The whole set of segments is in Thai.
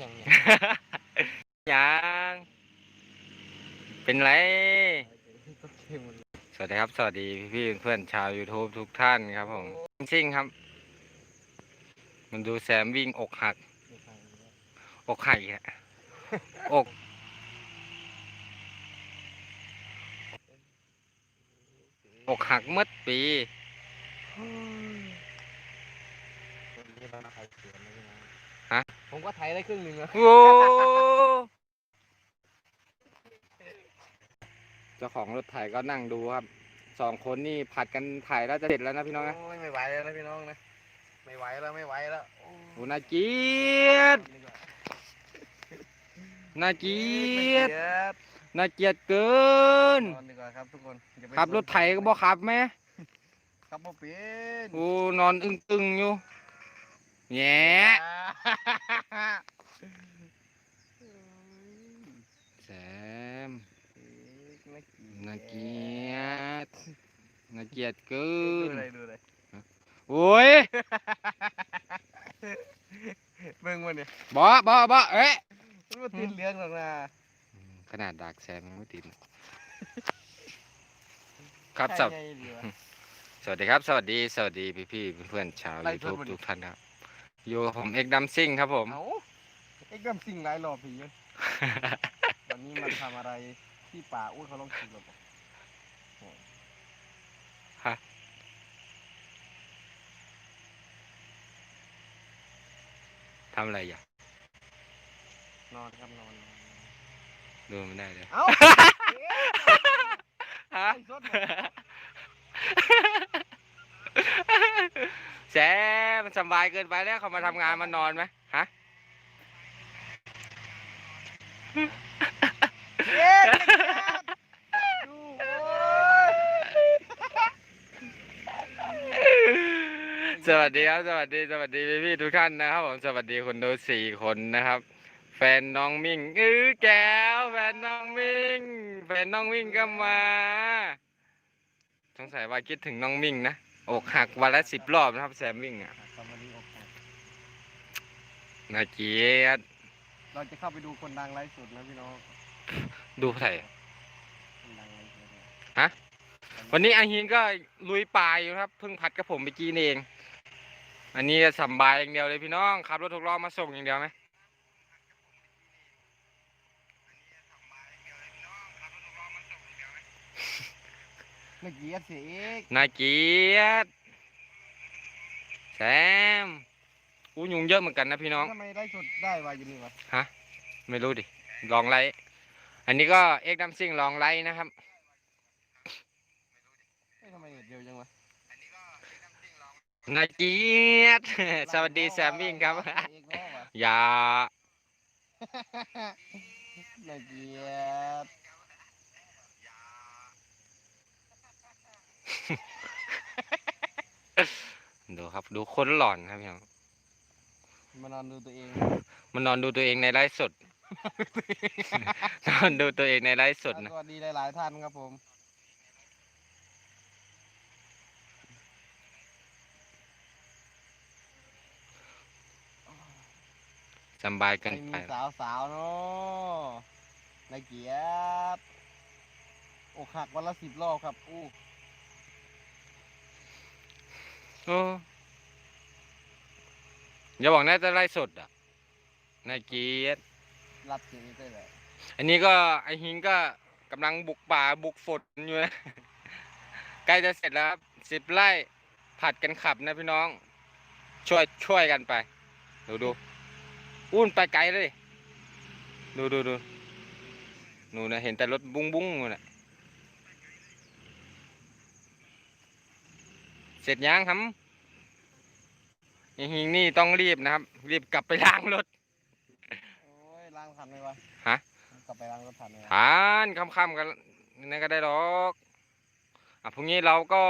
อย่างเนี้ยยังเป็นไรก็เค็มหมดเลยสวัสดีครับ สวัสดีพี่ๆเพื่อนๆชาว YouTube ทุกท่านครับผมซิ่งครับ มันดูแซมวิ่งอกหักไม่ใช่ไม่ใช่อกหักอีกอะอก อกหักเมื่อปี วันนี้เรามาไทยสวนนะพี่น้องฮะ ผมก็ไทยได้ครึ่งหนึ่งแล้วโอ้เจ้าของรถไถก็นั่งดูครับสองคนนี่ผัดกันถ่ายแล้วจะเสร็จแล้วนะพี่น้องนะโอ้ยไม่ไหวแล้วนะพี่น้องนะไม่ไหวแล้วไม่ไหวแล้วโอ้โอ้น่าเกลียดดีกว่าน่าเกลียดไม่เกลียดน่าเกลียดเกินนอนดีกว่าครับทุกคนอย่าไปขับรถไถก็บอกขับไหมขับบ่เป็นโอ้นอนอึ้งตึงอยู่ แหย่แซมน่าเกลียดน่าเกลียดเกิดูนอะไรดูอะไรโอ้ยเบิ่งมันเนี่ยบ่บ่บ่เอ๊ะมันมาติดเหลืองหรอกนะขนาดดากแซมยังไม่ติดครับสใช่วัสไงดีวะสวัสดีครับ สวัสดี สวัสดีพี่พี่ๆเพื่อนๆชาวไล่สด YouTube บ่ดิทุกท่านครับ อยู่กับผมเอกดัมซิ่งครับผม เอ้าเอ็กซ์ดำสิ่งหลายรอบผีอยู่วันนี้มันทำอะไรที่ป่าอุ้ยเขาลองขี่รถบอกฮะ ทำอะไรอย่านอนครับนอนนอนดูไม่ได้เลยเอ้าฮะ ไอ้สดน่ะ แซมมันสบายเกินไปแล้วเขามาทำงานมานอนไหมฮะเอ๊ะดูโอ้ยสวัสดีครับ สวัสดีสวัสดีพี่พี่ๆทุกท่านนะครับผมสวัสดีคนดูสี่คนนะครับ แฟนน้องมิ่งเออแก้วแฟนน้องมิ่งแฟนน้องมิ่งก็มาสงสัยว่าคิดถึงน้องมิ่งนะ อกหักวันละสิบรอบนะครับ แซมมิ่งอะตอนนี้อกหักน่าเกลียดเราจะเข้าไปดูคนดังไลฟ์สดนะพี่น้องดูไผ่คนดังไลฟ์สดเนี่ยฮะ วันนี้อาฮินก็ลุยป่าอยู่ครับ เพิ่งผัดกับผมไปกินเอง อันนี้ก็สำบายอย่างเดียวเลยพี่น้องขับรถทุกล้อมาส่งอย่างเดียวไหม ไม่เกลียดเสียอีกน่าเกลียดแซมอู้ยุงเยอะเหมือนกันนะพี่น้องทำไมไลฟ์สดได้วะอยู่นี่วะไม่รู้ดิลองไลท์อันนี้ก็เอ็กดัมซิ่งลองไลท์นะครับเอ้ยทำไมเน็ตเร็วจังวะน่าเกลียดสวัสดีแซมมิ่งครับเอกล้อวะอย่าน่าเกลียด ดูครับ ดูคนหล่อนครับพี่น้องมานอนดูตัวเอง มันนอนดูตัวเองในไลฟ์สด นอนดูตัวเองในไลฟ์สดนะ สวัสดีหลาย ๆ ท่านครับผม สำบายเกันไม่ไปมีสาวสาวๆเนาะน่าเกลียดอกหักวันละสิบรอบครับ อู้ โอ้อย่าบอกน่าจะไลฟ์สดอะน่าเกลียดรับจริงได้เลยอันนี้ก็ไอฮิงก็กำลังบุกป่าบุกฝนอยู่นะ ใกล้จะเสร็จแล้วครับสิบไร่ผัดกันขับนะพี่น้อง ช่วยช่วยกันไป ดูดูอุ้นไปไกลเลยดูดูดูนูนนะเห็นแต่รถบุ้งบุ้งนู่นน่ะเสร็จยังครับ ไอฮิงนี่ต้องรีบนะครับ รีบกลับไปล้างรถ โอ้ยล้างทันไหมวะฮะ กลับไปล้างรถทันไหมวะทานค่ำๆกันนั่นก็ได้หรอกอะพรุ่งนี้เราก็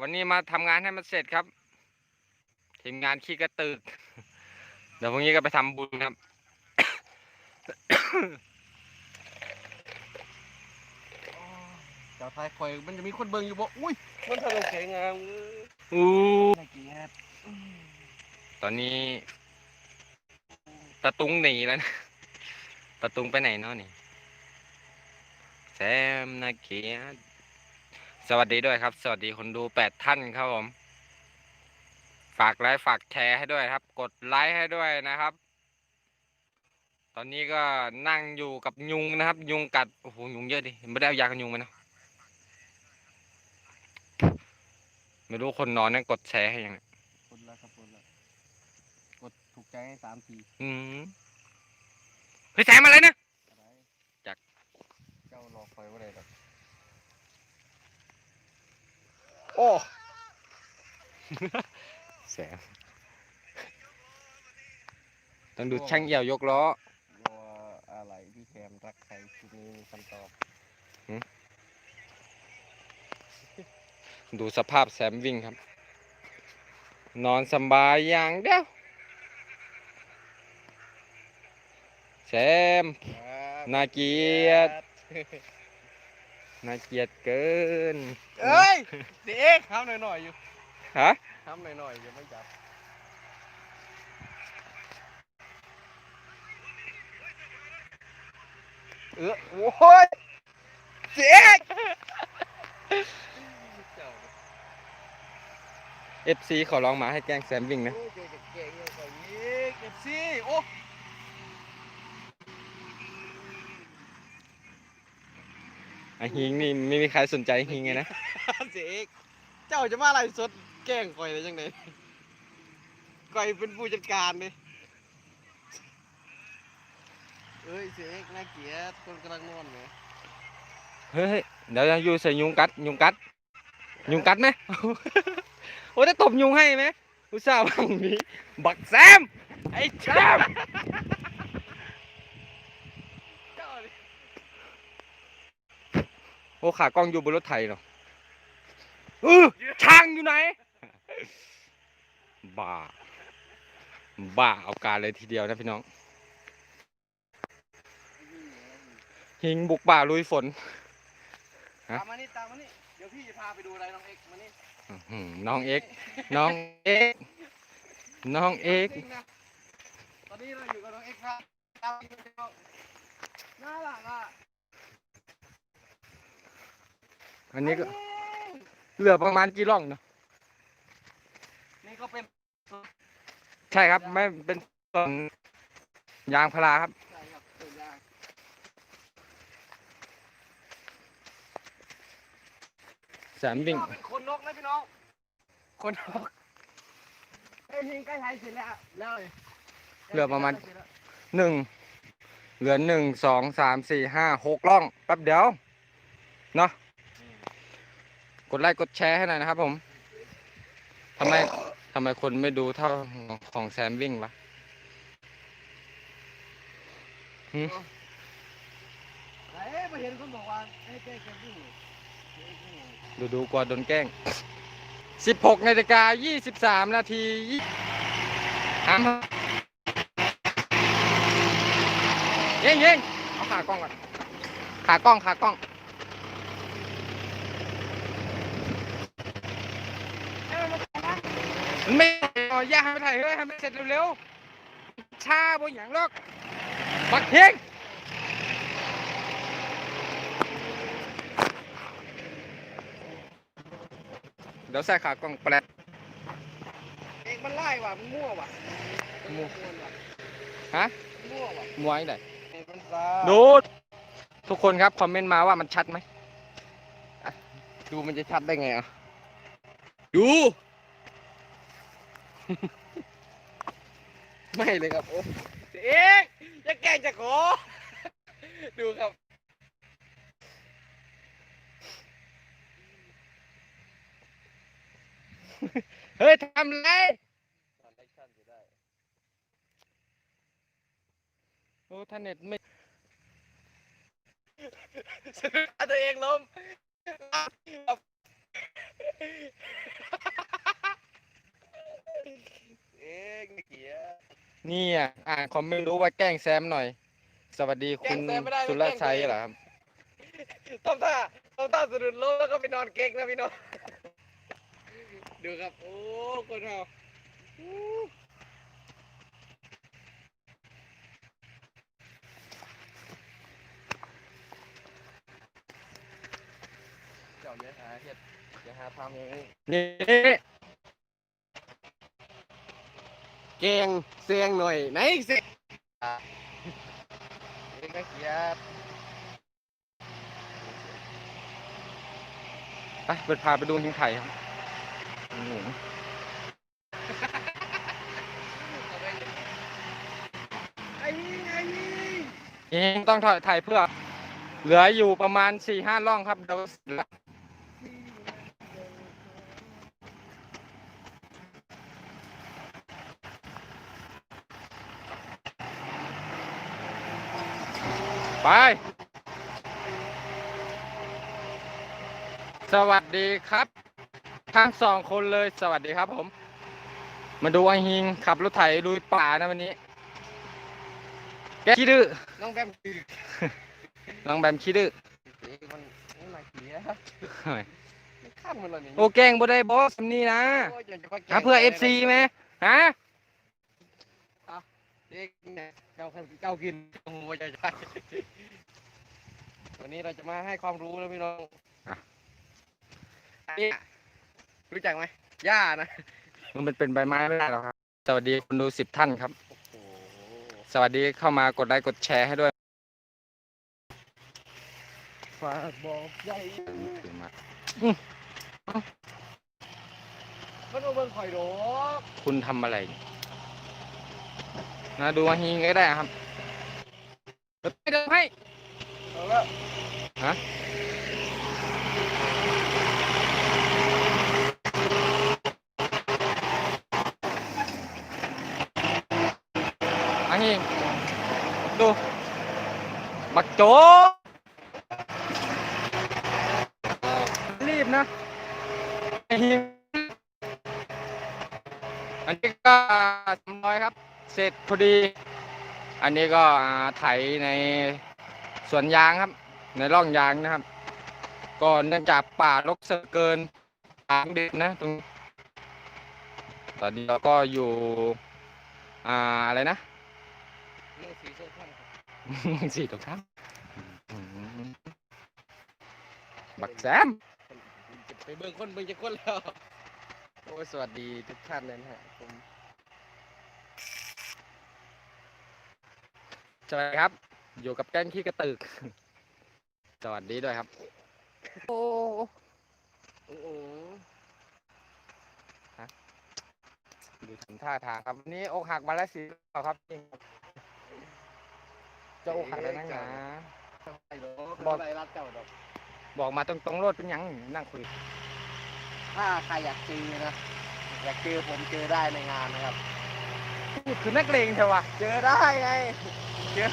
วันนี้มาทำงานให้มันเสร็จครับทีมงานขี้กระตึก เดี๋ยวพรุ่งนี้ก็ไปทำบุญครับเจ้าไทยคอยมันจะมีคนเบิ่งอยู่บ่อุ้ยมันถลกแข็งงามอู้น่าเกลียดตอ อนนี้ตะตุงหนีแล้วนะตะตุงไปไหนเนาะนี่แซมนาเกียสวัสดีด้วยครับ สวัสดีคนดูแปดท่านครับผม ฝากไลค์ฝากแชร์ให้ด้วยครับ กดไลค์ให้ด้วยนะครับ ตอนนี้ก็นั่งอยู่กับยุงนะครับ ยุงกัดโอ้โหยุงเยอะดิไม่ได้เอายากันยุงมานะไม่รู้คนนอนนั่นกดแชร์ให้ยังไง คนละครับคนละกดถูก ใจให้สามทีอืมเฮ้ยแซมอะไรนะ อะไรจัก เจ้ารอคอยว่าอะไรหรอกโอ้ แสมต้องดูช่างเหี่ยวยกล้อว่าอะไรพี่แคมรักใครคุณมีคำตอบดูสภาพแซมวิ่งครับ นอนสำบายอย่างเดียว แซมน่าเกลียดน่าเกลียดเกินเอ้ยเด็กทำหน่อยๆอยู่ฮะทำหน่อยๆยังไม่จับเออโอ้ยเจ๊กเจ้าเอฟซีขอร้องมาให้แกล้งแซมวิ่งนะโอ้ยเจ๊กเก่งยังไงอีกเก็บซี่โอ้ ไอฮิงนี่ไม่มีใครสนใจฮิงไงนะเจ๊กเจ้าจะมาอะไรสดแกล้งก่อยได้ยังไงก่อยเป็นผู้จัดการเลยเอ้ยเจ๊กน่าเกลียดคนกำลังนอนเลยเฮ้ยเดี๋ยวจะอยู่ใส่ยุงกัดยุงกัดยุงกัดไหมโอ้ได้ตบยุงให้ไหมอุตส่าห์บังนี้บักแซมไอ้แซม เจ้าดิ โอ้ขากล้องอยู่บนรถไถเหรอเออช่างอยู่ไหน บ้า บ้าเอาการเลยทีเดียวนะพี่น้อง หิงบุกป่าลุยฝน ฮะ ตามมานี่ตามมานี่เดี๋ยวพี่จะพาไปดูอะไรน้องเอ็กซ์มานี่อื้อหือน้องเอ็กน้องเอ็กน้องเอ็กจริงนะตอนนี้เราอยู่กับน้องเอ็กซ์ครับตามไปดูน่ารักอะ อันนี้ก็เหลือประมาณกี่ร่องเนาะนี่ก็เป็นใช่ครับ ไม่เป็นต้นยางพาราครับใช่ครับเป็นยางแสมวิ่งก็เป็นคนนกนะพี่น้องคนนกไอ้ยิงใกล้ไทยเสร็จแล้วแล้วเลยเหลือประมาณหนึ่งเหลือหนึ่งสองสามสี่ห้าหกร่องแป๊บเดียวเนาะ กดไลค์กดแชร์ให้หน่อยนะครับผมทำไมทำไมคนไม่ดูเท่าของแซมวิ่งวะเอ้ยมาเห็นคนบอกว่าให้แก้เกมที่หนูดูดูกว่าโดนแกล้งสิบหกนาฬิกายี่สิบสามนาทียี่ห้ามยิงยิงเอาขากล้องก่อน ขากล้องขากล้อง มัน ไม่เอาอย่าให้ไปถ่ายเฮ้ยให้มันเสร็จเร็วๆช้าบนอย่างลอกบักเฮงเดี๋ยวใส่ขากล้องแปลกเอกมันไล่ว่ะมันมั่วว่ะมั่วว่ะฮะมั่วว่ะมวยไหนเอกมันซาดูทุกคนครับ คอมเมนต์มาว่ามันชัดไหมอะดูมันจะชัดได้ไงอะดู ไม่เลยครับโอ้เอกจะแกล้งจะขอ ดูครับ เฮ้ยทำไรโอ้ท่านเน็ตไม่สะดุดตัวเองล้ม เองเกียนี่อะอ่านคอมไม่รู้ว่าแกล้งแซมหน่อย สวัสดีคุณสุรชัยเหรอครับต้มท่าต้มท่าสะดุดลกแล้วก็ไปนอนเก๊กนะพี่น้องดูครับ โอ้คนเราเจ้าเยอะหาเห็ดเยอหาทำอย่างนี้ นี่เก่งเสียงหน่อยไหนเสียงเด็กนักเกียรติไปเปิดพาไปดูหิงไข่ครับโอ้โหไอ้นี่ไอ้นี่หิงต้องถ่ายถ่ายเพื่อ เหลืออยู่ประมาณสี่ห้าร่องครับเดี๋ยวเสร็จแล้ว ไป สวัสดีครับ ทั้งสองคนเลยสวัสดีครับผม มาดูไอหิงขับรถไถลุยป่านะวันนี้ แกขี้ดื้อน้องแบมคือน้องแบมขี้ดื้อเด็กมันนี่มาเกียร์เฮ้ยมันขั้นมันเลยนี่โอ้แกล้งบ่ได้บอสนี่นะโอ้ยอยากจะมาแกล้งหาเพื่อ FC ไหมฮะ เด็กเนี่ยเจ้าเจ้ากินโอ้โหใจใจวันนี้เราจะมาให้ความรู้นะพี่น้องนี่รู้จักไหมหญ้านะมันเป็นใบไม้ไม่ได้หรอกครับ สวัสดีคุณดูสิบท่านครับโอ้โหสวัสดีเข้ามากดไลค์กดแชร์ให้ด้วยฝากบอกใหญ่ถือมามันเอาเบิ่งข่อยโดกคุณทำอะไรนะดูมาฮิงก็ได้ครับเดี๋ยวไปเดินให้เอาละฮะมาฮิงดูบักโจรีบนะไอ้ฮิงอันนี้ก็ เสร็จพอดี อันนี้ก็อ่าไถในสวนยางครับ ในร่องยางนะครับ ก็เนื่องจากป่ารกเสือเกินทางเด็ดนะตรงตอนนี้เราก็อยู่ อ่าอะไรนะเรื่องสีโซ่ท่านครับสี่ตรงข้ามบักแซมไปเบิ่งคนเบิ่งจะคนแล้วโอ้ยสวัสดีทุกท่านเลยนะฮะผม สวัสดีครับ อยู่กับแก้งขี้กระตึก สวัสดีด้วยครับ โอ้โอ้โหดูถึงท่าทางครับวันนี้อกหักมาแล้วสิเปล่าครับจริงครับจะอกหักแล้วนะนะไอ้ดอกบอกอะไรรัดเจ้าดอกบอกมาตรงๆโลดเป็นหยังนั่งคุย ถ้าใครอยากเจอนะอยากเจอผมเจอได้ในงานนะครับพูดคือนักเลงเถอะวะ เจอได้ไง เจอ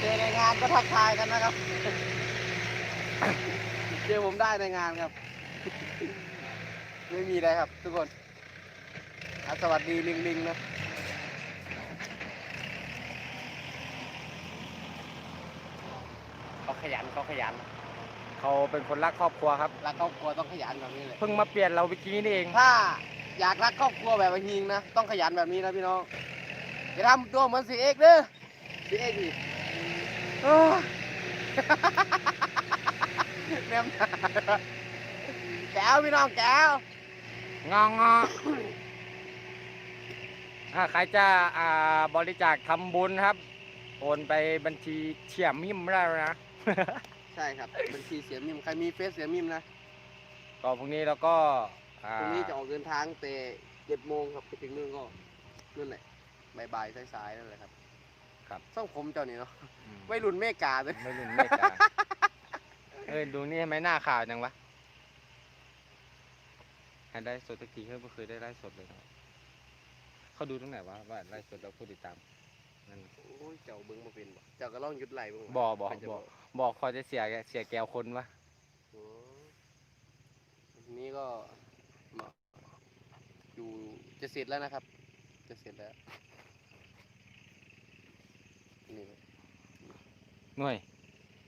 เจอในงานก็ทักทายกันนะครับ เจอผมได้ในงานครับ ไม่มีอะไรครับ ทุกคนอะสวัสดีลิงลิงนะเขาขยันเขาขยัน เขาเป็นคนรักครอบครัวครับ รักครอบครัวต้องขยันแบบนี้เลย เพิ่งมาเปลี่ยนเราเมื่อกี้นี่เอง ถ้าอยากรักครอบครัวแบบไอ้ฮิงนะ ต้องขยันแบบนี้นะพี่น้อง อย่าทำตัวเหมือนสีเอกเด้อสีเอกนี่โอ้ยแนมหน้าแก้วพี่น้องแก้วงองออ่าใครจะอ่าบริจาคทำบุญครับ โอนไปบัญชีเฉียมมิมได้แล้วนะ ใช่ครับบัญชีเสียมิมใครมีเฟซเสียมิมนะก็พรุ่งนี้เราก็อ่าพรุ่งนี้จะออกเดินทางแต่เจ็ดโมงครับไปถึงนู่นก็นั่นแหละ บ่ายๆสายๆนั่นแหละครับครับ ส่งผมเจ้านี่เนาะอืมไม่รุ่นเมกาเลยไม่รุนเมกาเออดูนี่ทำไมหน้าข่าวจังวะให้ได้สดสักทีเฮ้ยไม่เคยได้ไล่สดเลยนะเขาดูตรงไหนวะว่าไล่สดแล้วผู้ติดตามนั่น โอ้ยเจ้าเบิ้งมาเป็นบ่เจ้าก็ล่องหยุดไหลเบิ้งบ่บ่ใครจะบ่ บอกคอยจะเสียเสียแก้วคนวะโอ้ทีนี้ก็มาอยู่จะเสร็จแล้วนะครับ จะเสร็จแล้ว นี่หน่วย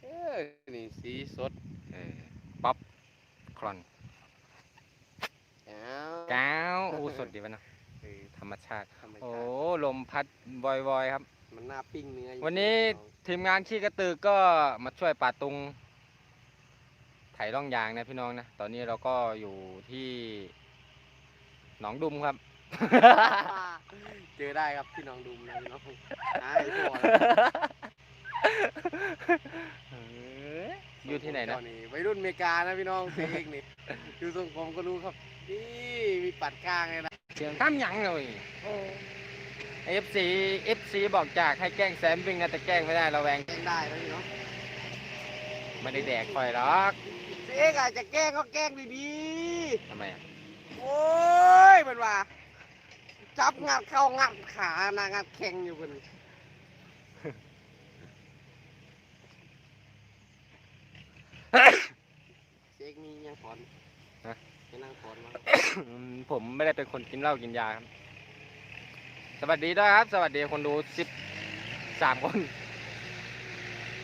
เอ้ยนี่สีสดเออป๊อปคลอนแก้วก้าวอู้สดดีวะเนอะเออธรรมชาติธรรมโอ้ชาติลมพัดวอยๆครับ มันน่าปิ้งเนื้ออยู่วันนี้น้องทีมงานขี้กระตือก็มาช่วยป่าตุง ไถร่องยางนะพี่น้องนะ ตอนนี้เราก็อยู่ที่หนองดุมครับ เจอได้ครับพี่น้องดุมนะพี่น้องหาไอ้พ่อเอ้ยอยู่ที่ไหนนะ เจ้าวัยรุ่นอเมริกานะพี่น้องเสียเอกนี่ดูทรงผมก็รู้ครับ นี่มีปัดกลางเลยนะเสียงข้ามหยังเลยเอฟซีเอฟซีบอกจากให้แกล้งแซมวิ่งนะแต่แกล้งไม่ได้เราแวงแกล้งได้นะพี่น้องไม่ได้แดกคอยหรอกเสียเอกอาจจะแกล้งก็แกล้งดีทำไมอะๆโอ้ยมันว่า จับงัดเข้างัดขานางัดแข็งอยู่บนเจ๊กมียังถอนไปนั่งถอนมาอืมผมไม่ได้เป็นคนกินเหล้ากินยาครับ สวัสดีด้วยครับ สวัสดีคนดูสิบสามคน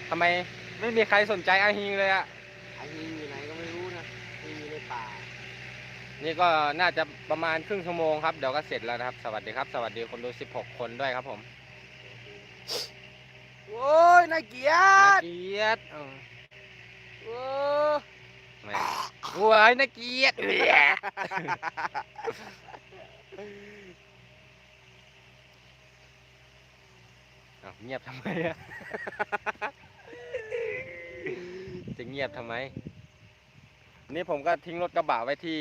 ทำไมไม่มีใครสนใจอาฮิงเลยอะ ไอ้ยิงอยู่ไหนก็ไม่รู้นะยิงอยู่ในป่า นี่ก็น่าจะประมาณครึ่งชั่วโมงครับ เดี๋ยวก็เสร็จแล้วนะครับ สวัสดีครับ สวัสดีคนดู 16 คนด้วยครับผม โอ้ยน่าเกลียนาดเกียรติเออโอ้ไม่โอ้ยนาเกียรติเอื้ออ้าวเงียบทำไมอะจะเงียบทำไม นี่ผมก็ทิ้งรถกระบะไว้ที่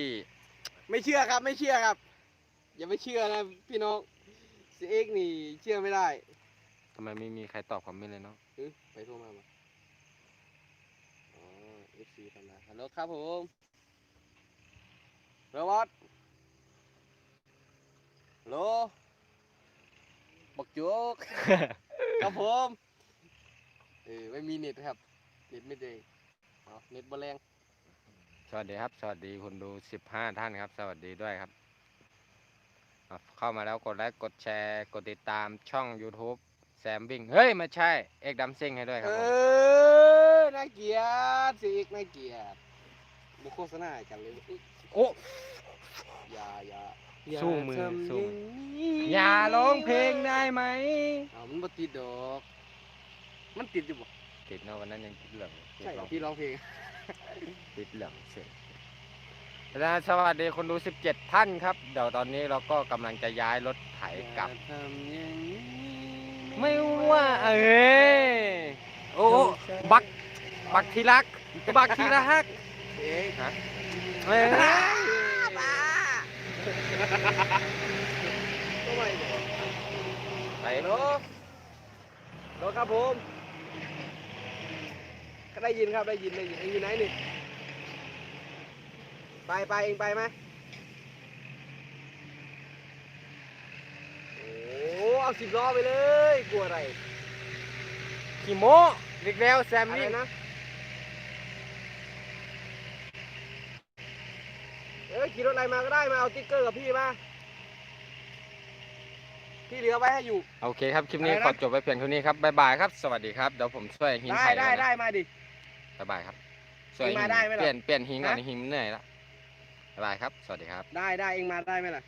ไม่เชื่อครับ ไม่เชื่อครับ อย่าไปเชื่อนะพี่น้องเสียเอกนี่เชื่อไม่ได้ทำไมไม่มีใครตอบคอมเมนต์เลยเนาะเอ้ยไปโทรมามาอ๋อเอฟซีทำได้ฮัลโหลครับผมโรบอทฮัลโหลบักจุก ครับผมเออไม่มีเน็ตครับ เน็ตไม่ดีเอาเน็ตบ่แรงส วัสดีครับ สวัสดีคุณดู15ท่านครับ สวัสดีด้วยครับอะเข้ามาแล้วกดไลค์กดแชร์กดติดตามช่อง YouTube แซมวิ่ง เฮ้ยไม่ใช่ เอกดำซิ่งให้ด้วยคเอรับผมอน่าเกลียดเสียเอกน่าเกลียดบุโฆษณาให้กันเลยอุ๊ยโอ้อย่าอย่าสู้มือทำสู้ ย่างนี้อย่าร้องเพลงได้ไหมอ้าวมันบ่ติดดอก มันติดอยู่บ่ ติดเนาะวันนั้นยังติดเหลืองใช่เหรอพี่ร้องเพลง ติดเหลืองเสร็จแล้วสวัสดีคนดู 17 ท่านครับ เดี๋ยวตอนนี้เราก็กำลังจะย้ายรถไถกลับ อย่าทำอย่างนี้ไม่ว่าเอ้ยโอ้บักบักทีรัก บักทีรักเอ๊ะฮะเอ้ยบ้าทำไมเนี่ยไปฮัลโหลฮัลโหลครับผมก็ ได้ยินครับได้ยินได้ยินเองอยู่ไหนนี่ไปไปเองไปไหมโอ้เอาสิบล้อไปเลยกลัวอะไรขี่โมอีกแล้วแซมอะไรวิ่งนะเอ้ยขี่รถอะไรมาก็ได้มาเอาติ๊กเกอร์กับพี่มาพี่เหลือไว้ให้อยู่ โอเคครับ คลิปนี้อะไรนะ ขอจบไปเพียงเท่านี้ครับ บ๊ายบายครับ สวัสดีครับ เดี๋ยวผมช่วยหินได้ไข่ได้ก่อนได้นะมาดิ บ๊ายบายครับช่วยเองมาหินได้ไหมล่ะเปลี่ยนเปลี่ยนหินก่อนฮะหินเหนื่อยละบ๊ายบายครับ สวัสดีครับ ได้ได้เองมาได้ไหมล่ะ